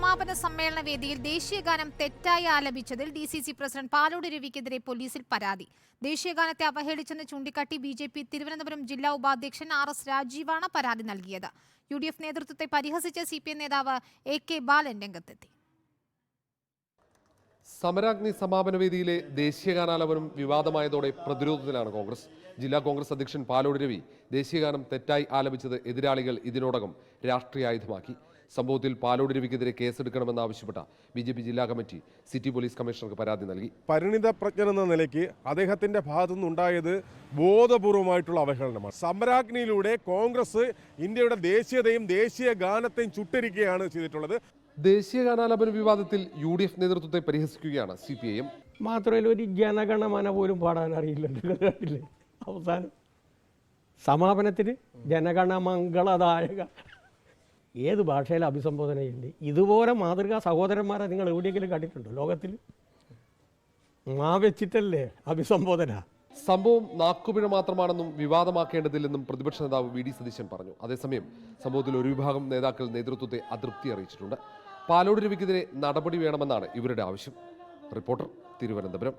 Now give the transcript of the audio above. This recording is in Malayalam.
സമാപന സമ്മേളന വേദിയിൽ ദേശീയഗാനം തെറ്റായി ആലപിച്ചതിൽ D C C president Palode രവിക്കെതിരെ പോലീസിൽ പരാതി. ദേശീയഗാനത്തെ അവഹേളിച്ചെന്ന് ചൂണ്ടിക്കാട്ടി ബി ജെ പി തിരുവനന്തപുരം ജില്ലാ ഉപാധ്യക്ഷൻ ആർ എസ് രാജീവാണ് പരാതി നൽകിയത്. യു ഡി എഫ് നേതൃത്വത്തെ പരിഹസിച്ച സി പി എം നേതാവ് എ കെ ബാലൻ രംഗത്തെത്തി. സമരാഗ്നി സമാപന വേദിയിലെ ദേശീയഗാനാലപനം വിവാദമായതോടെ പ്രതിരോധത്തിലാണ് കോൺഗ്രസ്. ജില്ലാ കോൺഗ്രസ് അധ്യക്ഷൻ പാലോട് രവി ദേശീയഗാനം തെറ്റായി ആലപിച്ചത് എതിരാളികൾ ഇതിനോടകം രാഷ്ട്രീയ ആയുധമാക്കി സംഭവത്തിൽ പാലോട് രവിക്കെതിരെ കേസെടുക്കണമെന്നാവശ്യപ്പെട്ട ബി ജെ പി ജില്ലാ കമ്മിറ്റി സിറ്റി പോലീസ് കമ്മീഷണർക്ക് പരാതി നൽകി. പരിണിത പ്രജ്ഞൻ എന്ന നിലയ്ക്ക് അദ്ദേഹത്തിന്റെ ഭാഗത്തു നിന്നുണ്ടായത് ബോധപൂർവമായിട്ടുള്ള അവഹേളനമാണ്. സമരാഗ്നിയിലൂടെ കോൺഗ്രസ് ഇന്ത്യയുടെ ദേശീയതയും ദേശീയ ഗാനത്തെയും ചുട്ടരിക്കുകയാണ് ചെയ്തിട്ടുള്ളത്. ദേശീയ ഗാനാലാപന വിവാദത്തിൽ യു ഡി എഫ് നേതൃത്വത്തെ പരിഹസിക്കുകയാണ് സി പി ഐ എം. മാത്രമല്ല ഒരു ജനഗണമന പോലും പാടാൻ അറിയില്ല. അവസാനം സമാപനത്തിന് ജനഗണമംഗളദായക ഏത് ഭാഷയിൽ അഭിസംബോധന ചെയ്യുന്നത് ഇതുപോലെ മാതൃകാ സഹോദരന്മാരെ നിങ്ങൾ എവിടെയെങ്കിലും കണ്ടിട്ടുണ്ടോ ലോകത്തിൽ? മാ വെച്ചിട്ടല്ലേ അഭിസംബോധന? സംഭവം നാക്കുപിഴ മാത്രമാണെന്നും വിവാദമാക്കേണ്ടതില്ലെന്നും പ്രതിപക്ഷ നേതാവ് വി ഡി സതീശൻ പറഞ്ഞു. അതേസമയം സംഭവത്തിൽ ഒരു വിഭാഗം നേതാക്കൾ നേതൃത്വത്തെ അതൃപ്തി അറിയിച്ചിട്ടുണ്ട്. പാലോട് രവിക്കെതിരെ നടപടി വേണമെന്നാണ് ഇവരുടെ ആവശ്യം. റിപ്പോർട്ടർ തിരുവനന്തപുരം.